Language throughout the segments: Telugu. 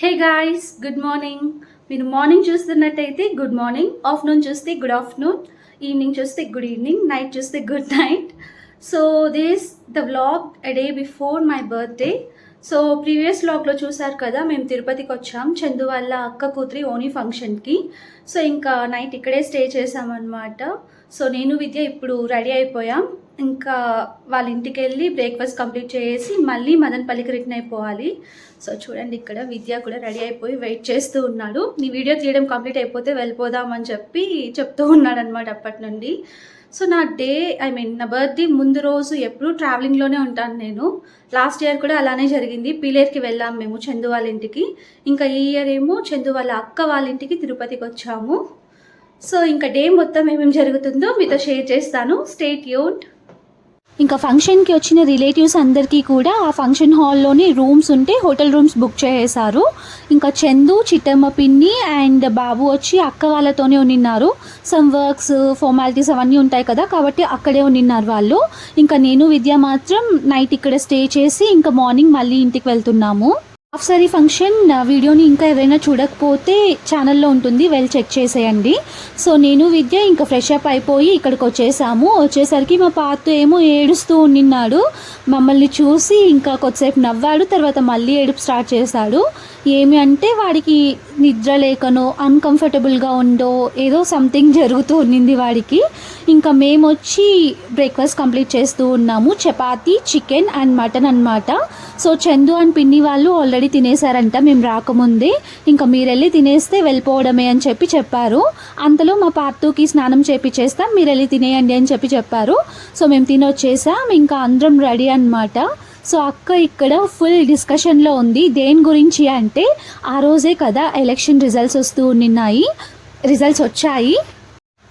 హే గాయస్ గుడ్ మార్నింగ్ మీరు మార్నింగ్ చూస్తున్నట్టయితే గుడ్ మార్నింగ్ ఆఫ్టర్నూన్ చూస్తే గుడ్ ఆఫ్టర్నూన్ ఈవినింగ్ చూస్తే గుడ్ ఈవినింగ్ నైట్ చూస్తే good night so this the vlog a day before my birthday so previous వ్లాగ్లో చూసారు కదా మేము తిరుపతికి వచ్చాం చందు వాళ్ళ అక్క కూతురి ఓనీ ఫంక్షన్కి. సో ఇంకా నైట్ ఇక్కడే స్టే చేసామన్నమాట సో నేను విద్య ఇప్పుడు రెడీ అయిపోయాం. ఇంకా వాళ్ళ ఇంటికి వెళ్ళి బ్రేక్ఫాస్ట్ కంప్లీట్ చేసి మళ్ళీ మదనపల్లికి రిటర్న్ అయిపోవాలి. సో చూడండి ఇక్కడ విద్య కూడా రెడీ అయిపోయి వెయిట్ చేస్తూ ఉన్నాడు. నీ వీడియో తీయడం కంప్లీట్ అయిపోతే వెళ్ళిపోదామని చెప్పి చెప్తూ ఉన్నాడు అనమాట అప్పటి నుండి. సో నా డే ఐ మీన్ నా బర్త్డే ముందు రోజు ఎప్పుడూ ట్రావెలింగ్లోనే ఉంటాను నేను. లాస్ట్ ఇయర్ కూడా అలానే జరిగింది. పీలేర్కి వెళ్ళాం మేము చందు వాళ్ళ ఇంటికి. ఇంకా ఈ ఇయర్ ఏమో చందు వాళ్ళ అక్క వాళ్ళ ఇంటికి తిరుపతికి వచ్చాము. సో ఇంకా డే మొత్తం ఏమేమి జరుగుతుందో మీతో షేర్ చేస్తాను. స్టేట్ యూన్ ఇంకా ఫంక్షన్కి వచ్చిన రిలేటివ్స్ అందరికీ కూడా ఆ ఫంక్షన్ హాల్లోనే రూమ్స్ ఉంటే హోటల్ రూమ్స్ బుక్ చేసేసారు ఇంకా చందు చిట్టమ్మ పిన్ని అండ్ బాబు వచ్చి అక్క వాళ్ళతోనే ఉన్నారు సమ్ వర్క్స్ ఫార్మాలిటీస్ అవన్నీ ఉంటాయి కదా కాబట్టి అక్కడే ఉన్నారు వాళ్ళు. ఇంకా నేను విద్య మాత్రం నైట్ ఇక్కడ స్టే చేసి ఇంకా మార్నింగ్ మళ్ళీ ఇంటికి వెళ్తున్నాము. హాఫ్ సారీ ఫంక్షన్ నా వీడియోని ఇంకా ఎవరైనా చూడకపోతే ఛానల్లో ఉంటుంది వెల్ చెక్ చేసేయండి. సో నేను విద్య ఇంకా ఫ్రెష్ అప్ అయిపోయి ఇక్కడికి వచ్చేసాము. వచ్చేసరికి మా పాత ఏమో ఏడుస్తూ ఉండిన్నాడు. మమ్మల్ని చూసి ఇంకా కొద్దిసేపు నవ్వాడు తర్వాత మళ్ళీ ఏడుపు స్టార్ట్ చేశాడు. ఏమి అంటే వాడికి నిద్ర లేకనో అన్కంఫర్టబుల్గా ఉండో ఏదో సంథింగ్ జరుగుతూ ఉన్నింది వాడికి. ఇంకా మేము వచ్చి బ్రేక్ఫాస్ట్ కంప్లీట్ చేస్తూ ఉన్నాము. చపాతి చికెన్ అండ్ మటన్ అన్నమాట. సో చందు అండ్ పిన్ని వాళ్ళు ఆల్రెడీ తినేసారంట మేము రాకముందే. ఇంకా మీరు వెళ్ళి తినేస్తే వెళ్ళిపోవడమే అని చెప్పి చెప్పారు. అంతలో మా పార్తూకి స్నానం చేపిచ్చేస్తాం. మీరు వెళ్ళి తినేయండి అని చెప్పి చెప్పారు. సో మేము తినొచ్చేసాం. ఇంకా అందరం రెడీ అన్నమాట. సో అక్క ఇక్కడ ఫుల్ డిస్కషన్లో ఉంది. దేని గురించి అంటే ఆ రోజే కదా ఎలక్షన్ రిజల్ట్స్ వస్తూ ఉన్నాయి రిజల్ట్స్ వచ్చాయి.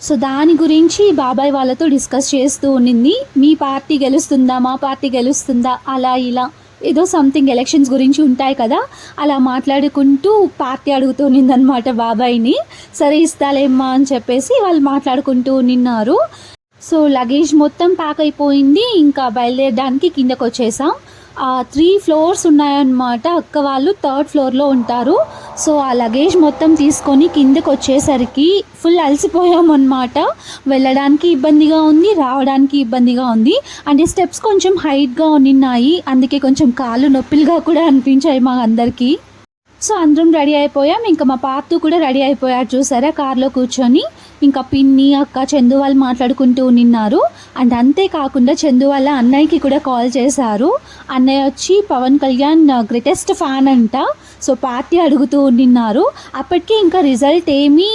సో దాని గురించి బాబాయ్ వాళ్ళతో డిస్కస్ చేస్తూ ఉన్నింది మీ పార్టీ గెలుస్తుందా మా పార్టీ గెలుస్తుందా? అలా ఇలా. ఏదో సంథింగ్ ఎలక్షన్స్ గురించి ఉంటాయి కదా. అలా మాట్లాడుకుంటూ పార్టీ అడుగుతూ బాబాయ్ని. సరే ఇస్తాలేమ్మా అని చెప్పేసి వాళ్ళు మాట్లాడుకుంటూ నిన్నారు. సో లగేజ్ మొత్తం ప్యాక్ అయిపోయింది. ఇంకా బయలుదేరడానికి కిందకు వచ్చేసాం ఆ త్రీ ఫ్లోర్స్ ఉన్నాయన్నమాట. అక్క వాళ్ళు థర్డ్ ఫ్లోర్లో ఉంటారు. సో ఆ లగేజ్ మొత్తం తీసుకొని కిందకు వచ్చేసరికి ఫుల్ అలసిపోయాం వెళ్ళడానికి ఇబ్బందిగా ఉంది రావడానికి ఇబ్బందిగా ఉంది. అంటే స్టెప్స్ కొంచెం హైట్గా ఉన్నాయి అందుకే కొంచెం కాళ్ళు నొప్పిలుగా కూడా అనిపించాయి మా అందరికీ. సో అందరం రెడీ అయిపోయాం. ఇంకా మా పాపతో కూడా రెడీ అయిపోయారు చూసారా? కార్లో కూర్చొని. ఇంకా పిన్ని అక్క చందు వాళ్ళు మాట్లాడుకుంటూ నిన్నారు. అండ్ అంతేకాకుండా చందు వాళ్ళ అన్నయ్యకి కూడా కాల్ చేశారు. అన్నయ్య వచ్చి పవన్ కళ్యాణ్ గ్రేటెస్ట్ ఫ్యాన్ అంట. సో పార్టీ అడుగుతూ నిన్నారు. అప్పటికి ఇంకా రిజల్ట్ ఏమీ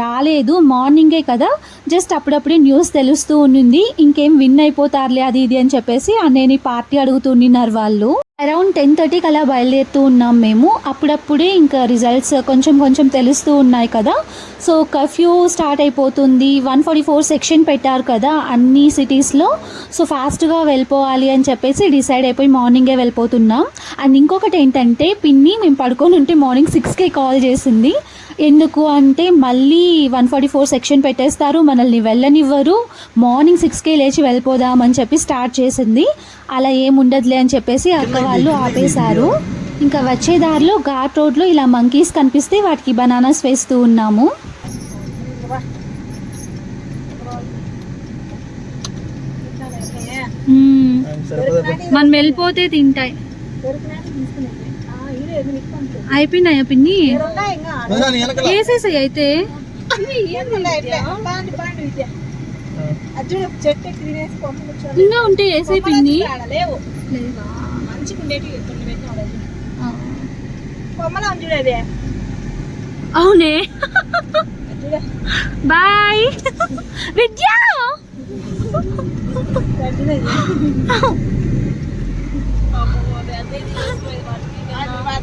రాలేదు. మార్నింగే కదా. జస్ట్ అప్పుడప్పుడే న్యూస్ తెలుస్తూ ఉండింది. ఇంకేం విన్ అయిపోతారులే అది ఇది అని చెప్పేసి అన్నయ్యని పార్టీ అడుగుతూ వాళ్ళు. అరౌండ్ టెన్ థర్టీకి అలా బయలుదేరుతూ ఉన్నాం మేము. అప్పుడప్పుడే ఇంకా రిజల్ట్స్ కొంచెం కొంచెం తెలుస్తూ ఉన్నాయి కదా. సో కర్ఫ్యూ స్టార్ట్ అయిపోతుంది. వన్ ఫార్టీ ఫోర్ సెక్షన్ పెట్టారు కదా అన్ని సిటీస్లో సో ఫాస్ట్గా వెళ్ళిపోవాలి అని చెప్పేసి డిసైడ్ అయిపోయి మార్నింగే వెళ్ళిపోతున్నాం. అండ్ ఇంకొకటి ఏంటంటే పిన్ని మేము పడుకొని ఉంటే మార్నింగ్ సిక్స్కే కాల్ చేసింది. ఎందుకు అంటే మళ్ళీ వన్ ఫార్టీ ఫోర్ సెక్షన్ పెట్టేస్తారు మనల్ని వెళ్ళనివ్వరు. మార్నింగ్ సిక్స్కే లేచి వెళ్ళిపోదామని చెప్పి స్టార్ట్ చేసింది. అలా ఏముండదులే అని చెప్పేసి అక్క వాళ్ళు ఆపేశారు. ఇంకా వచ్చే దారిలో ఘాట్ రోడ్లో ఇలా మంకీస్ కనిపిస్తే వాటికి బనానాస్ వేస్తూ ఉన్నాము. మనం వెళ్ళిపోతే తింటాయి. అయిపోయినాయా పిన్ని? వేసేసాయి అయితే. ఇంకా ఉంటే వేసే అది. అవునే. బాయ్. విద్య. చూడేది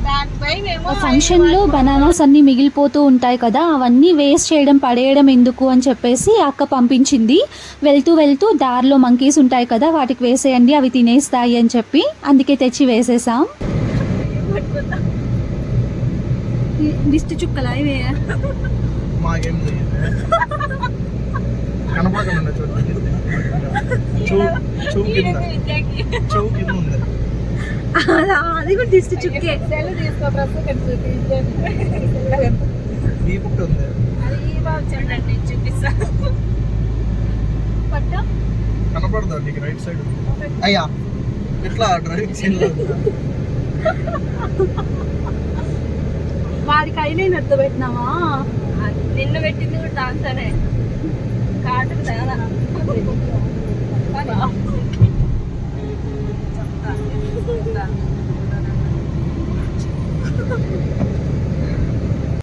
దానిపై మేము ఫంక్షన్లో బనానాస్ అన్ని మిగిలిపోతూ ఉంటాయి కదా అవన్నీ వేస్ట్ చేయడం పడేయడం ఎందుకు అని చెప్పేసి అక్క పంపించింది. వెళ్తూ వెళ్తూ దారిలో మంకీస్ ఉంటాయి కదా వాటికి వేసేయండి అవి తినేస్తాయి అని చెప్పి అందుకే తెచ్చి వేసేసాం. దిష్టి చుక్కలా ఇవే? మాకేం తెలియదు కనపడకుండా చూడండి చూ చూ కింద. చూ కింద ఉంది. అది కూడా దిష్టి చుక్కే. కనపడదా నీకు రైట్ సైడ్ అయ్యా ఎట్లా డ్రైవింగ్ ఉందా? వాడికి అయినా ఎత్త పెట్టినావా? నిన్ను పెట్టింది కూడా దాంతోనే. కాటన్ తేడా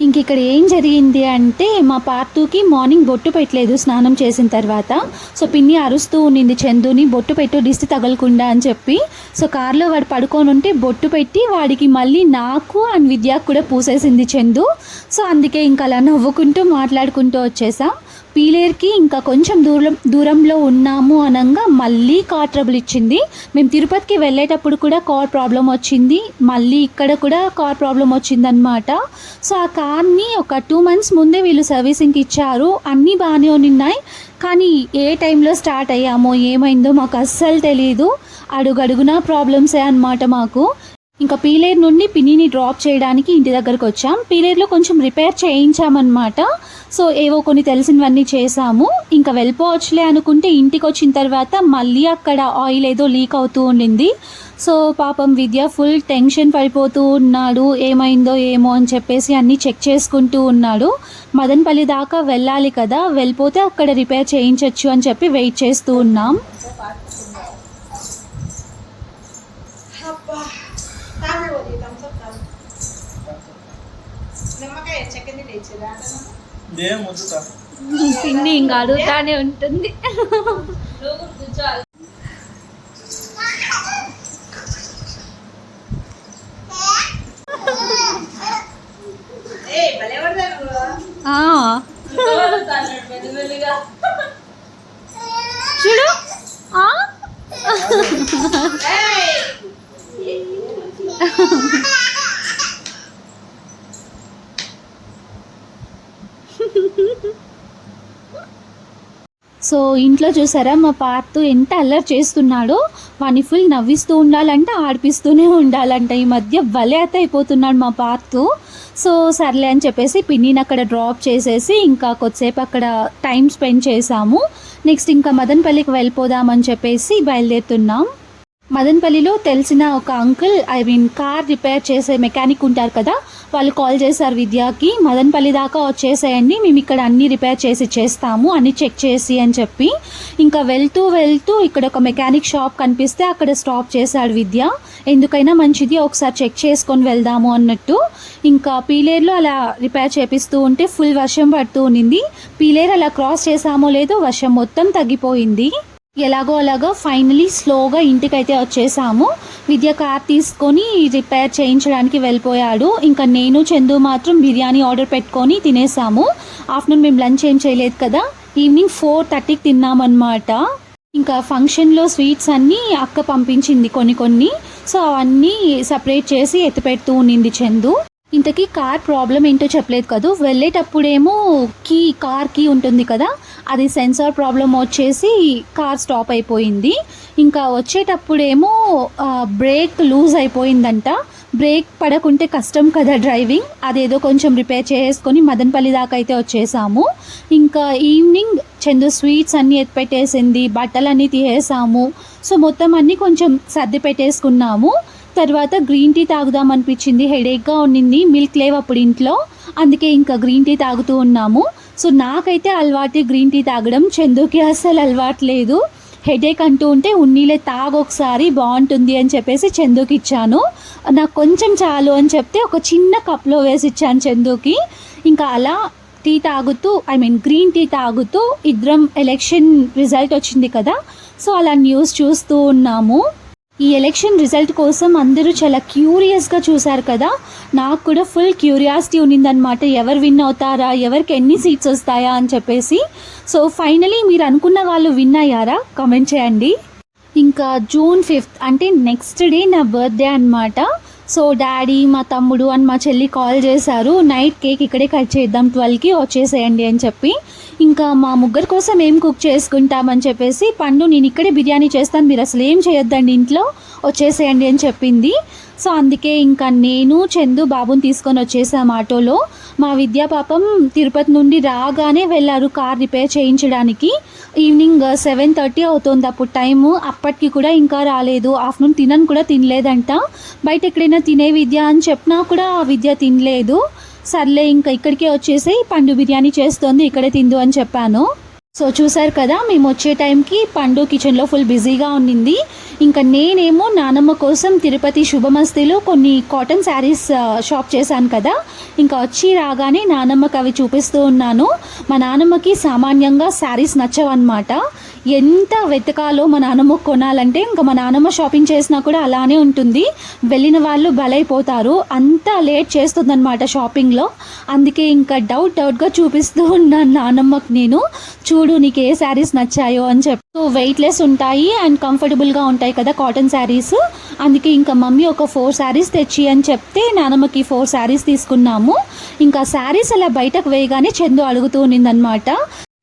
ఇంక ఇక్కడ ఏం జరిగింది అంటే మా పార్తుకి మార్నింగ్ బొట్టు పెట్టలేదు స్నానం చేసిన తర్వాత. సో పిన్ని అరుస్తూ ఉన్నింది చందుని బొట్టు పెట్టు దిష్టి తగలకుండా అని చెప్పి. సో కార్లో వాడు పడుకొని ఉంటే బొట్టు పెట్టి వాడికి మళ్ళీ నాకు అండ్ విద్యకు కూడా పూసేసింది చందు. సో అందుకే ఇంకా అలా నవ్వుకుంటూ మాట్లాడుకుంటూ వచ్చేసాం. పీలేర్కి ఇంకా కొంచెం దూరం దూరంలో ఉన్నాము అనగా మళ్ళీ కార్ ట్రబుల్ ఇచ్చింది. మేము తిరుపతికి వెళ్ళేటప్పుడు కూడా కార్ ప్రాబ్లం వచ్చింది. మళ్ళీ ఇక్కడ కూడా కార్ ప్రాబ్లం వచ్చిందనమాట సో ఆ కార్ని ఒక టూ మంత్స్ ముందే వీళ్ళు సర్వీసింగ్కి ఇచ్చారు. అన్నీ బాగానే ఉన్నాయి. కానీ ఏ టైంలో స్టార్ట్ అయ్యామో ఏమైందో మాకు అస్సలు తెలియదు అడుగడుగునా ప్రాబ్లమ్సే అన్నమాట మాకు. ఇంకా పీలేర్ నుండి పిన్నిని డ్రాప్ చేయడానికి ఇంటి దగ్గరకు వచ్చాం. పీలేర్లో కొంచెం రిపేర్ చేయించామన్నమాట. సో ఏవో కొన్ని తెలిసినవన్నీ చేసాము ఇంకా వెళ్ళిపోవచ్చులే అనుకుంటే ఇంటికి వచ్చిన తర్వాత మళ్ళీ అక్కడ ఆయిల్ ఏదో లీక్ అవుతూ ఉండింది. సో పాపం విద్య ఫుల్ టెన్షన్ పడిపోతూ ఉన్నాడు. ఏమైందో ఏమో అని చెప్పేసి అన్నీ చెక్ చేసుకుంటూ ఉన్నాడు. మదన్పల్లి దాకా వెళ్ళాలి కదా వెళ్ళిపోతే అక్కడ రిపేర్ చేయించవచ్చు అని చెప్పి వెయిట్ చేస్తూ ఉన్నాం. నిమ్మకాయ చెక్కింది లేచేదా పిన్ని ఇంకా అడుగుతానే ఉంటుంది ఏ భలే పడతాను ఆ, చూడు ఆ? సో చూసారా? మా పార్తు ఎంత అల్లరి చేస్తున్నాడో. వాడిని ఫుల్ నవ్విస్తూ ఉండాలంట ఆడిపిస్తూనే ఉండాలంట. ఈ మధ్య భలే అయితే అయిపోతున్నాడు మా పార్తు. సో సర్లే అని చెప్పేసి పిన్నిని అక్కడ డ్రాప్ చేసేసి ఇంకా కొద్దిసేపు అక్కడ టైం స్పెండ్ చేసాము నెక్స్ట్ ఇంకా మదన్పల్లికి వెళ్ళిపోదామని చెప్పేసి బయలుదేరుతున్నాం. మదన్పల్లిలో తెలిసిన ఒక uncle I mean car repair చేసే మెకానిక్ ఉంటారు కదా వాళ్ళు కాల్ చేశారు విద్యాకి మదన్పల్లి దాకా వచ్చేసేయండి మేము ఇక్కడ అన్ని రిపేర్ చేసి చేస్తాము అన్ని చెక్ చేసి అని చెప్పి ఇంకా వెళ్తూ వెళ్తూ ఇక్కడ ఒక మెకానిక్ షాప్ కనిపిస్తే అక్కడ స్టాప్ చేశాడు విద్య. ఎందుకైనా మంచిది ఒకసారి చెక్ చేసుకొని వెళ్దాము అన్నట్టు. ఇంకా పీలేర్లో అలా రిపేర్ చేపిస్తూ ఉంటే ఫుల్ వర్షం పడుతూ ఉన్నింది పీలేర్ అలా క్రాస్ చేసామో లేదో వర్షం మొత్తం తగ్గిపోయింది. ఎలాగో అలాగో ఫైనలీ స్లోగా ఇంటికైతే వచ్చేసాము. విద్య కార్ తీసుకొని రిపేర్ చేయించడానికి వెళ్ళిపోయాడు. ఇంకా నేను చందు మాత్రం బిర్యానీ ఆర్డర్ పెట్టుకొని తినేసాము. ఆఫ్టర్నూన్ మేము లంచ్ ఏం చేయలేదు కదా. ఈవినింగ్ ఫోర్ థర్టీకి తిన్నామన్నమాట. ఇంకా ఫంక్షన్లో స్వీట్స్ అన్నీ అక్క పంపించింది కొన్ని కొన్ని. సో అవన్నీ సపరేట్ చేసి ఎత్తిపెడుతూ ఉన్నింది చందు. ఇంతకీ కార్ ప్రాబ్లం ఏంటో చెప్పలేదు కదా. వెళ్ళేటప్పుడేమో కీ కార్ కీ ఉంటుంది కదా. అది సెన్సార్ ప్రాబ్లం వచ్చేసి కార్ స్టాప్ అయిపోయింది. ఇంకా వచ్చేటప్పుడేమో బ్రేక్ లూజ్ అయిపోయిందంట. బ్రేక్ పడకుంటే కష్టం కదా డ్రైవింగ్ అదేదో కొంచెం రిపేర్ చేసుకొని మదనపల్లి దాకా అయితే వచ్చేసాము. ఇంకా ఈవినింగ్ చందు స్వీట్స్ అన్నీ ఎత్తిపెట్టేసింది బట్టలన్నీ తీసేసాము. సో మొత్తం అన్నీ కొంచెం సర్ది పెట్టేసుకున్నాము. తర్వాత గ్రీన్ టీ తాగుదాం అనిపించింది హెడేక్గా ఉన్నింది. మిల్క్ లేవు అప్పుడు ఇంట్లో. అందుకే ఇంకా గ్రీన్ టీ తాగుతూ ఉన్నాము. సో నాకైతే అలవాటు గ్రీన్ టీ తాగడం చందుకి అసలు అలవాటు లేదు. హెడేక్ అంటూ ఉంటే ఉన్నీలే తాగ ఒకసారి బాగుంటుంది అని చెప్పేసి చందుకి ఇచ్చాను. నాకు కొంచెం చాలు అని చెప్తే ఒక చిన్న కప్లో వేసి ఇచ్చాను చందుకి. ఇంకా అలా టీ తాగుతూ ఐ మీన్ గ్రీన్ టీ తాగుతూ ఇద్దరం ఎలక్షన్ రిజల్ట్ వచ్చింది కదా. సో అలా న్యూస్ చూస్తూ ఉన్నాము. ఈ ఎలక్షన్ రిజల్ట్ కోసం అందరూ చాలా క్యూరియస్గా చూశారు కదా. నాకు కూడా ఫుల్ క్యూరియాసిటీ ఉన్నిందనమాట ఎవరు విన్ అవుతారా? ఎవరికి ఎన్ని సీట్స్ వస్తాయా అని చెప్పేసి. సో ఫైనలీ మీరు అనుకున్న వాళ్ళు విన్ అయ్యారా? కామెంట్ చేయండి. ఇంకా జూన్ ఫిఫ్త్ అంటే నెక్స్ట్ డే నా బర్త్డే అనమాట సో డాడీ మా తమ్ముడు అని మా చెల్లి కాల్ చేశారు. నైట్ కేక్ ఇక్కడే కట్ చేద్దాం. ట్వెల్వ్కి వచ్చేసేయండి అని చెప్పి. ఇంకా మా ముగ్గురు కోసం ఏం కుక్ చేసుకుంటామని చెప్పేసి పండు నేను ఇక్కడే బిర్యానీ చేస్తాను. మీరు అసలు ఏం చేయొద్దండి ఇంట్లో? వచ్చేసేయండి అని చెప్పింది. సో అందుకే ఇంకా నేను చందు బాబుని తీసుకొని వచ్చేసాం ఆటోలో. మా విద్యా పాపం తిరుపతి నుండి రాగానే వెళ్ళారు కార్ రిపేర్ చేయించడానికి. ఈవినింగ్ సెవెన్ థర్టీ అవుతుంది అప్పుడు టైము. అప్పటికి కూడా ఇంకా రాలేదు. ఆఫ్టర్నూన్ తినని కూడా తినలేదంట. బయట ఎక్కడైనా తినే విద్య అని చెప్పినా కూడా ఆ విద్య తినలేదు. సర్లే ఇంకా ఇక్కడికే వచ్చేసి పండు బిర్యానీ చేస్తోంది ఇక్కడే తిందు అని చెప్పాను. సో చూసారు కదా మేము వచ్చే టైంకి పండు కిచెన్లో ఫుల్ బిజీగా ఉండింది ఇంకా నేనేమో నానమ్మ కోసం తిరుపతి శుభమస్తిలో కొన్ని కాటన్ శారీస్ షాప్ చేశాను కదా. ఇంకా వచ్చి రాగానే నానమ్మకి అవి చూపిస్తూ ఉన్నాను. మా నానమ్మకి సామాన్యంగా శారీస్ నచ్చవన్నమాట. ఎంత వెతకాలో మా నానమ్మ కొనాలంటే ఇంకా మా నానమ్మ షాపింగ్ చేసినా కూడా అలానే ఉంటుంది. వెళ్ళిన వాళ్ళు బలైపోతారు. అంత లేట్ చేస్తుందన్నమాట షాపింగ్లో అందుకే ఇంకా డౌట్ డౌట్గా చూపిస్తూ ఉన్నాను నానమ్మకి నేను చూడు నీకు ఏ శారీస్ నచ్చాయో అని చెప్తూ వెయిట్లెస్ ఉంటాయి అండ్ కంఫర్టబుల్గా ఉంటాయి కదా కాటన్ శారీస్ అందుకే ఇంకా మమ్మీ ఒక ఫోర్ శారీస్ తెచ్చి అని చెప్తే నానమ్మకి ఫోర్ శారీస్ తీసుకున్నాము. ఇంకా శారీస్ అలా బయటకు వేయగానే చందు అడుగుతూ ఉన్నిందనమాట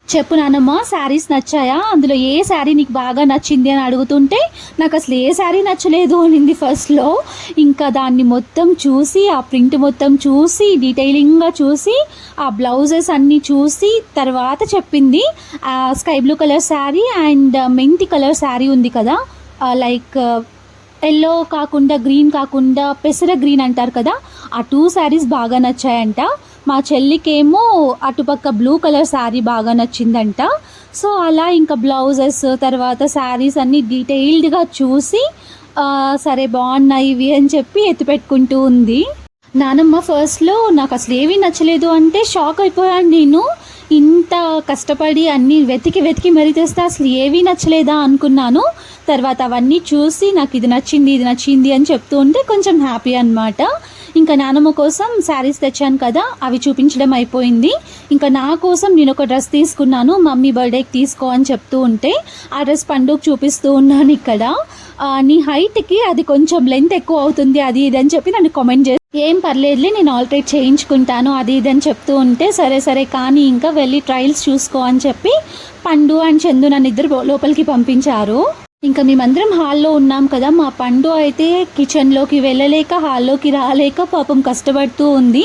చెప్పు నానమ్మ శారీస్ నచ్చాయా? అందులో ఏ శారీ నీకు బాగా నచ్చింది అని అడుగుతుంటే నాకు అసలు ఏ శారీ నచ్చలేదు అనింది ఫస్ట్లో ఇంకా దాన్ని మొత్తం చూసి ఆ ప్రింట్ మొత్తం చూసి డీటెయిలింగ్గా చూసి ఆ బ్లౌజెస్ అన్నీ చూసి తర్వాత చెప్పింది ఆ sky blue colour sari and మెంతి కలర్ శారీ ఉంది కదా. లైక్ ఎల్లో కాకుండా గ్రీన్ కాకుండా పెసర గ్రీన్ అంటారు కదా ఆ టూ శారీస్ బాగా నచ్చాయంట. మా చెల్లికేమో అటుపక్క బ్లూ కలర్ శారీ బాగా నచ్చిందంట. సో అలా ఇంకా బ్లౌజెస్ తర్వాత శారీస్ అన్నీ డీటెయిల్డ్గా చూసి సరే బాగున్నాయి ఇవి అని చెప్పి ఎత్తిపెట్టుకుంటూ ఉంది. నానమ్మ ఫస్ట్లో నాకు అసలు ఏమీ నచ్చలేదు అంటే షాక్ అయిపోయాను నేను. ఇంత కష్టపడి అన్నీ వెతికి వెతికి మరీ తెస్తే అసలు ఏవీ నచ్చలేదా అనుకున్నాను. తర్వాత అవన్నీ చూసి నాకు ఇది నచ్చింది ఇది నచ్చింది అని చెప్తూ ఉంటే కొంచెం హ్యాపీ అన్నమాట. ఇంకా నానమ్మ కోసం శారీస్ తెచ్చాను కదా అవి చూపించడం అయిపోయింది. ఇంకా నా కోసం నేను ఒక డ్రెస్ తీసుకున్నాను మమ్మీ బర్త్డేకి తీసుకో అని చెప్తూ ఉంటే ఆ డ్రెస్ పండుగ చూపిస్తూ ఉన్నాను ఇక్కడ. నీ హైట్కి అది కొంచెం లెంత్ ఎక్కువ అవుతుంది అది ఇది అని చెప్పి నన్ను కామెంట్ చేసి ఏం పర్లేదులే నేను ఆల్టరేట్ చేయించుకుంటాను అది ఇది అని చెప్తూ ఉంటే సరే సరే కానీ ఇంకా వెళ్ళి ట్రయల్స్ చూసుకో అని చెప్పి పండు అండ్ చందు నన్ను ఇద్దరు లోపలికి పంపించారు. ఇంకా మేమందరం హాల్లో ఉన్నాం కదా మా పండు అయితే కిచెన్లోకి వెళ్ళలేక హాల్లోకి రాలేక పాపం కష్టపడుతూ ఉంది.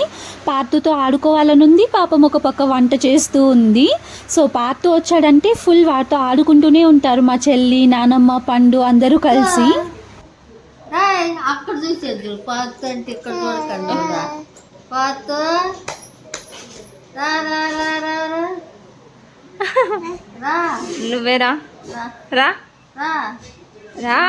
పార్తుతో ఆడుకోవాలనుంది పాపం ఒక పక్క వంట చేస్తూ ఉంది. సో పార్తు వచ్చాడంటే ఫుల్ వాటితో ఆడుకుంటూనే ఉంటారు మా చెల్లి నానమ్మ పండు అందరూ కలిసి. అక్కడ చూసేది అంటే ఇక్కడ చూడకండి నువ్వేరా రా. రా.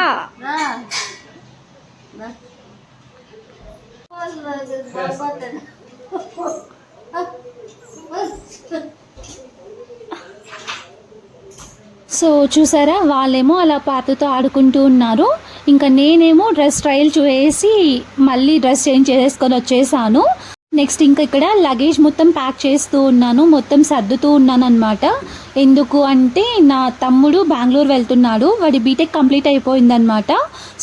సో చూసారా వాళ్ళేమో అలా పాతతో ఆడుకుంటూ ఉన్నారు. ఇంకా నేనేమో డ్రెస్ ట్రయల్ చూసి మళ్ళీ డ్రెస్ చేంజ్ చేసుకొని వచ్చేసాను. నెక్స్ట్ ఇంకా ఇక్కడ లగేజ్ మొత్తం ప్యాక్ చేస్తూ ఉన్నాను మొత్తం సర్దుతూ ఉన్నాను అనమాట ఎందుకు అంటే నా తమ్ముడు బెంగళూరు వెళ్తున్నాడు వాడి బీటెక్ కంప్లీట్ అయిపోయిందనమాట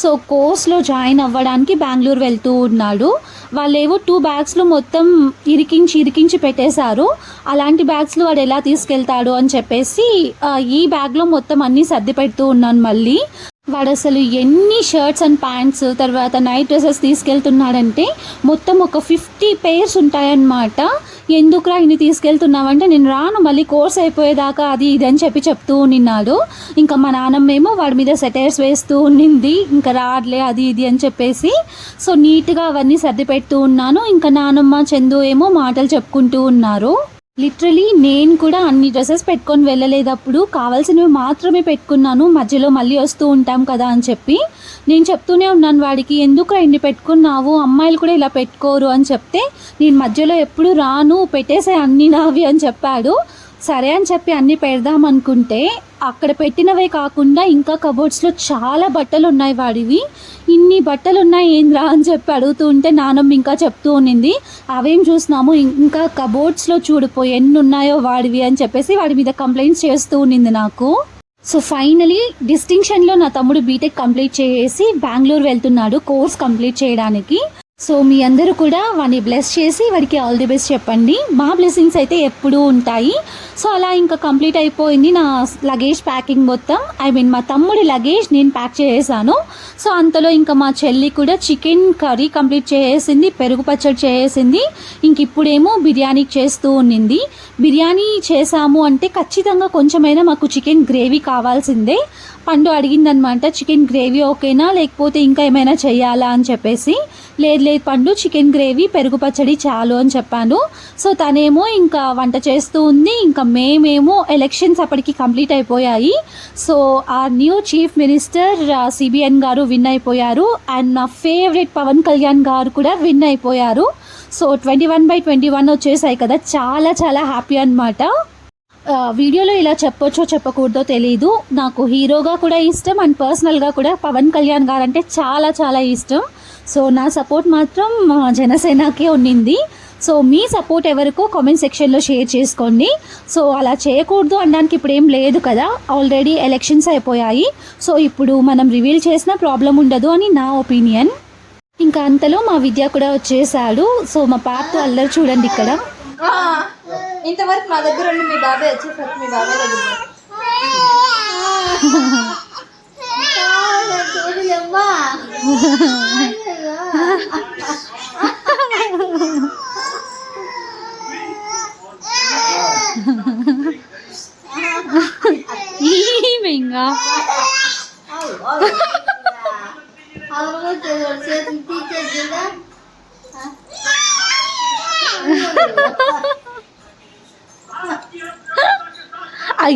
సో కోర్స్లో జాయిన్ అవ్వడానికి బెంగళూరు వెళ్తూ ఉన్నాడు. వాళ్ళేవో టూ బ్యాగ్స్లో మొత్తం ఇరికించి ఇరికించి పెట్టేశారు. అలాంటి బ్యాగ్స్లో వాడు ఎలా తీసుకెళ్తాడు అని చెప్పేసి ఈ బ్యాగ్లో మొత్తం అన్నీ సర్ది పెడుతూ ఉన్నాను మళ్ళీ. వాడు అసలు ఎన్ని షర్ట్స్ అండ్ ప్యాంట్స్ తర్వాత నైట్ డ్రెస్సెస్ తీసుకెళ్తున్నాడంటే మొత్తం ఒక ఫిఫ్టీ పేర్స్ ఉంటాయన్నమాట. ఎందుకురా ఇన్ని తీసుకెళ్తున్నావంటే నేను రాను మళ్ళీ కోర్స్ అయిపోయేదాకా అది ఇది అని చెప్పి చెప్తూ నిన్నాడు ఇంకా మా నాన్నమ్మేమో వాడి మీద సెటైర్స్ వేస్తూ ఉండింది ఇంకా రాడ్లే అది ఇది అని చెప్పేసి. సో నీట్గా అవన్నీ సర్ది పెడుతూ ఉన్నాను. ఇంకా నానమ్మ చందు ఏమో మాటలు చెప్పుకుంటూ ఉన్నారు. లిటరలీ నేను కూడా అన్ని డ్రెస్సెస్ పెట్టుకొని వెళ్ళలేదు అప్పుడు కావాల్సినవి మాత్రమే పెట్టుకున్నాను. మధ్యలో మళ్ళీ వస్తూ ఉంటాం కదా అని చెప్పి. నేను చెప్తూనే ఉన్నాను వాడికి ఎందుకు ఇన్ని పెట్టుకున్నావు? అమ్మాయిలు కూడా ఇలా పెట్టుకోరు అని చెప్తే నేను మధ్యలో ఎప్పుడు రాను పెట్టేసే అన్ని నావి అని చెప్పాడు. సరే అని చెప్పి అన్నీ పెడదాం అనుకుంటే అక్కడ పెట్టినవే కాకుండా ఇంకా కబోర్డ్స్లో చాలా బట్టలు ఉన్నాయి వాడివి. ఇన్ని బట్టలు ఉన్నాయి ఏంద్రా అని చెప్పి అడుగుతూ ఉంటే నానమ్మ ఇంకా చెప్తూ ఉన్నింది. అవేం చూసినాము? ఇంకా కబోర్డ్స్లో చూడిపో ఎన్ని ఉన్నాయో వాడివి అని చెప్పేసి వాడి మీద కంప్లైంట్స్ చేస్తూ ఉన్నింది నాకు. సో ఫైనలీ డిస్టింక్షన్లో నా తమ్ముడు బీటెక్ కంప్లీట్ చేసి బెంగళూరు వెళ్తున్నాడు కోర్స్ కంప్లీట్ చేయడానికి. సో మీ అందరూ కూడా వాడిని బ్లెస్ చేసి వాడికి ఆల్ ది బెస్ట్ చెప్పండి. మా బ్లెస్సింగ్స్ అయితే ఎప్పుడూ ఉంటాయి. సో అలా ఇంకా కంప్లీట్ అయిపోయింది నా లగేజ్ ప్యాకింగ్ మొత్తం. ఐ మీన్ మా తమ్ముడి లగేజ్ నేను ప్యాక్ చేసేసాను. సో అంతలో ఇంకా మా చెల్లి కూడా చికెన్ కర్రీ కంప్లీట్ చేసేసింది పెరుగు పచ్చడి చేసేసింది. ఇంక ఇప్పుడేమో బిర్యానీ చేస్తూ ఉన్నింది బిర్యానీ చేసాము అంటే ఖచ్చితంగా కొంచెమైనా మాకు చికెన్ గ్రేవీ కావాల్సిందే. పండు అడిగిందనమాట చికెన్ గ్రేవీ ఓకేనా? లేకపోతే ఇంకా ఏమైనా చేయాలా? అని చెప్పేసి లేదు లేదు పండు చికెన్ గ్రేవీ పెరుగు పచ్చడి చాలు అని చెప్పాను. సో తనేమో ఇంకా వంట చేస్తూ ఉంది ఇంకా మేమేమో ఎలక్షన్స్ అప్పటికి కంప్లీట్ అయిపోయాయి. సో ఆ new chief minister CBN garu win అయిపోయారు. అండ్ నా ఫేవరెట్ పవన్ కళ్యాణ్ గారు కూడా విన్ అయిపోయారు. So twenty one by twenty one వచ్చేసాయి కదా చాలా చాలా హ్యాపీ అనమాట వీడియోలో ఇలా చెప్పొచ్చో చెప్పకూడదో తెలియదు నాకు హీరోగా కూడా ఇష్టం అండ్ పర్సనల్గా కూడా పవన్ కళ్యాణ్ గారు అంటే చాలా చాలా ఇష్టం. సో నా సపోర్ట్ మాత్రం జనసేనకే ఉండింది సో మీ సపోర్ట్ ఎవరికో కామెంట్ సెక్షన్లో షేర్ చేసుకోండి. సో అలా చేయకూడదు అనడానికి ఇప్పుడు ఏం లేదు కదా. ఆల్రెడీ ఎలక్షన్స్ అయిపోయాయి. సో ఇప్పుడు మనం రివీల్ చేసిన ప్రాబ్లం ఉండదు అని నా ఒపీనియన్. ఇంకా అంతలో మా విద్య కూడా వచ్చేసాడు సో మా పాపతో అల్లరి చూడండి ఇక్కడ. ఇంతవరకు మా దగ్గర ఉండి మీ బాబాయ్ వచ్చేసరికి మీ బాబాయ్ దగ్గర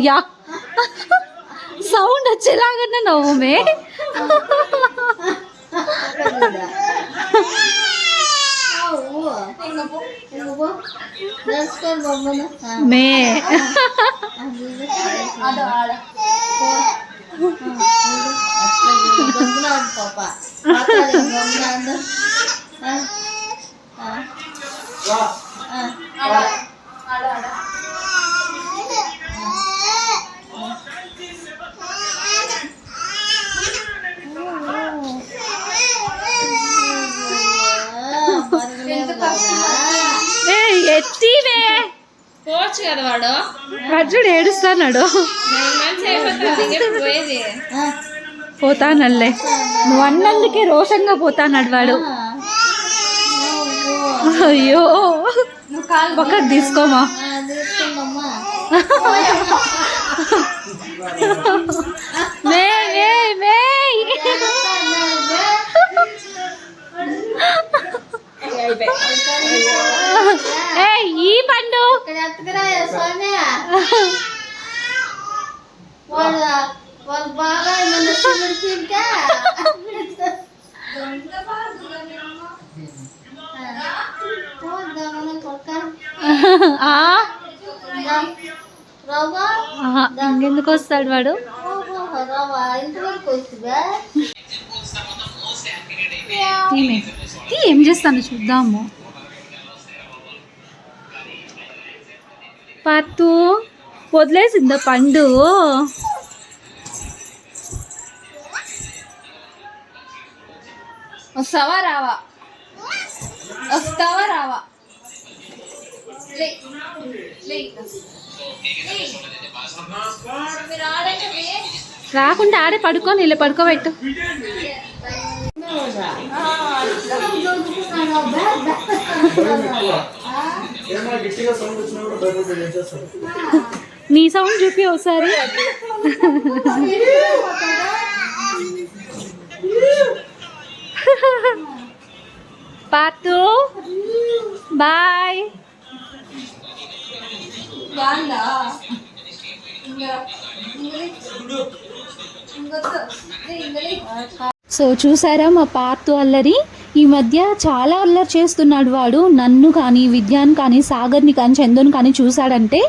అయ్యా సౌండ్ వచ్చేలాగానే నవ్వుమే మే ఆడ ఆడ పాప ఆడ ఆడ ఆడ ఎంత కష్టం ఏ ఎత్తివే పోవచ్చు కదా వాడు? అర్జుడు ఏడుస్తాడు పోతానల్లే. నువ్వు అన్నందుకే రోషంగా పోతానడు వాడు. అయ్యో. పక్కకు తీసుకోమా? మే మే మే. ఈ పండు. ఇంకెందుకు వస్తాడు వాడు? ఇంతవరకు తీ ఏం చేస్తాను చూద్దాము పత్తు వదిలేసిందా పండు వస్తావా రావా వస్తావా రావా లే లే మీరు ఆడండి రాకుండా ఆడే పడుకొని ఇలా పడుకోబెట్టు. నీ సౌండ్ చూపి ఒకసారి. పాతు బాయ్. బాగుందా? ఇంకా సో చూసారా మా పార్తు అల్లరి? ఈ మధ్య చాలా అల్లరి చేస్తున్నాడు వాడు. నన్ను కానీ విద్యాన్ కానీ సాగర్ని కానీ చందుని కానీ చూశాడంటే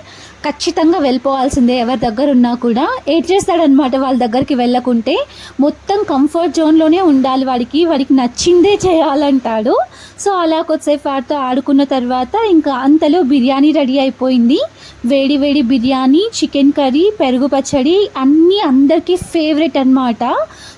ఖచ్చితంగా వెళ్ళిపోవాల్సిందే. ఎవరి దగ్గర ఉన్నా కూడా ఏడ్ చేస్తాడనమాట వాళ్ళ దగ్గరికి వెళ్ళకుంటే. మొత్తం కంఫర్ట్ జోన్లోనే ఉండాలి వాడికి. వాడికి నచ్చిందే చేయాలంటాడు. సో అలా కొద్దిసేపు వాడితో ఆడుకున్న తర్వాత ఇంకా అంతలో బిర్యానీ రెడీ అయిపోయింది. వేడి వేడి బిర్యానీ చికెన్ కర్రీ పెరుగు పచ్చడి అన్నీ అందరికీ ఫేవరెట్ అనమాట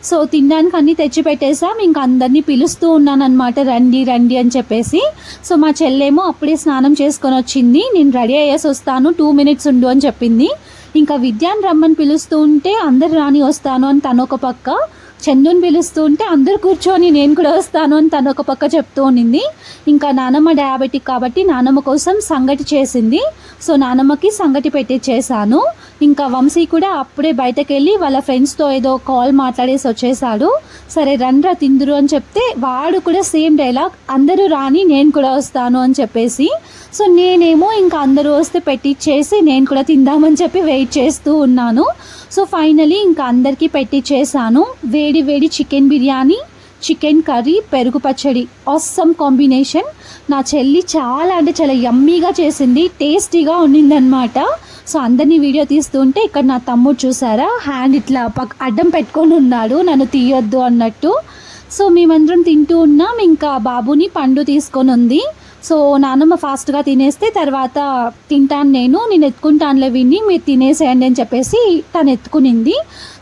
సో తినడానికి అన్నీ తెచ్చి పెట్టేసాం ఇంకా అందరినీ పిలుస్తూ ఉన్నాను అనమాట రండి రండి అని చెప్పేసి. సో మా చెల్లేమో అప్పుడే స్నానం చేసుకొని వచ్చింది. నేను రెడీ అయ్యేసి వస్తాను టూ మినిట్స్ ఉండు అని చెప్పింది. ఇంకా విద్యాన్ రమ్మని పిలుస్తూ ఉంటే అందరు రాని వస్తాను అని తను ఒక పక్క. చందుని పిలుస్తూ ఉంటే అందరు కూర్చొని నేను కూడా వస్తాను అని తను ఒక పక్క చెప్తూ ఉన్నింది ఇంకా నానమ్మ డయాబెటిక్ కాబట్టి నానమ్మ కోసం సంగటి చేసింది. సో నానమ్మకి సంగటి పెట్టి చేశాను. ఇంకా వంశీ కూడా అప్పుడే బయటకు వెళ్ళి వాళ్ళ ఫ్రెండ్స్తో ఏదో కాల్ మాట్లాడేసి వచ్చేసాడు. సరే రండ్రా తిందురు అని చెప్తే వాడు కూడా సేమ్ డైలాగ్ అందరూ రాని నేను కూడా వస్తాను అని చెప్పేసి. సో నేనేమో ఇంకా అందరూ వస్తే పెట్టిచ్చేసి నేను కూడా తిందామని చెప్పి వెయిట్ చేస్తూ ఉన్నాను. సో ఫైనలీ ఇంకా అందరికీ పెట్టిచ్చేసాను. వేడి వేడి చికెన్ బిర్యానీ చికెన్ కర్రీ పెరుగు పచ్చడి. Awesome combination. నా చెల్లి చాలా అంటే చాలా యమ్మీగా చేసింది టేస్టీగా ఉండిందనమాట సో అందరినీ వీడియో తీస్తుంటే ఇక్కడ నా తమ్ముడు చూసారా? హ్యాండ్ ఇట్లా పక్ అడ్డం పెట్టుకొని ఉన్నాడు. నన్ను తీయొద్దు అన్నట్టు. సో మేమందరం తింటూ ఉన్నాం. ఇంకా బాబుని పండు తీసుకొని ఉంది. సో నాన్నమ్మ ఫాస్ట్గా తినేస్తే తర్వాత తింటాను నేను. నేను ఎత్తుకుంటానులే విని మీరు తినేసేయండి అని చెప్పేసి తను ఎత్తుకునింది.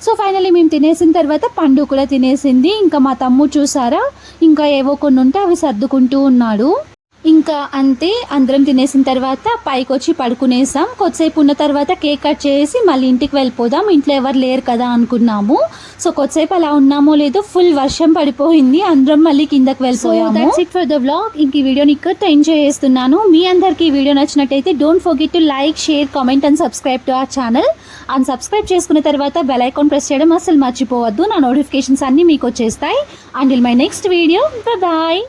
సో ఫైనలీ మేము తినేసిన తర్వాత పండు కూడా తినేసింది. ఇంకా మా తమ్ముడు చూసారా? ఇంకా ఏవో కొన్ని ఉంటే అవి సర్దుకుంటూ ఉన్నాడు. ఇంకా అంతే అందరం తినేసిన తర్వాత పైకి వచ్చి పడుకునేసాం. కొద్దిసేపు ఉన్న తర్వాత కేక్ కట్ చేసి మళ్ళీ ఇంటికి వెళ్ళిపోదాం. ఇంట్లో ఎవరు లేరు కదా అనుకున్నాము. సో కొద్దిసేపు అలా ఉన్నామో లేదో ఫుల్ వర్షం పడిపోయింది. అందరం మళ్ళీ కిందకి వెళ్ళిపోయాము. That's it for the vlog ఇంక ఈ వీడియోని ఇక్కడ ఎంజాయ్ చేస్తున్నాను. మీ అందరికీ ఈ వీడియో నచ్చినట్టయితే don't forget to like share comment and subscribe to our channel and subscribe చేసుకున్న తర్వాత బెల్ ఐకాన్ ప్రెస్ చేయడం అసలు మర్చిపోవద్దు. నా నోటిఫికేషన్స్ అన్నీ మీకు వచ్చేస్తాయి. And my next video bye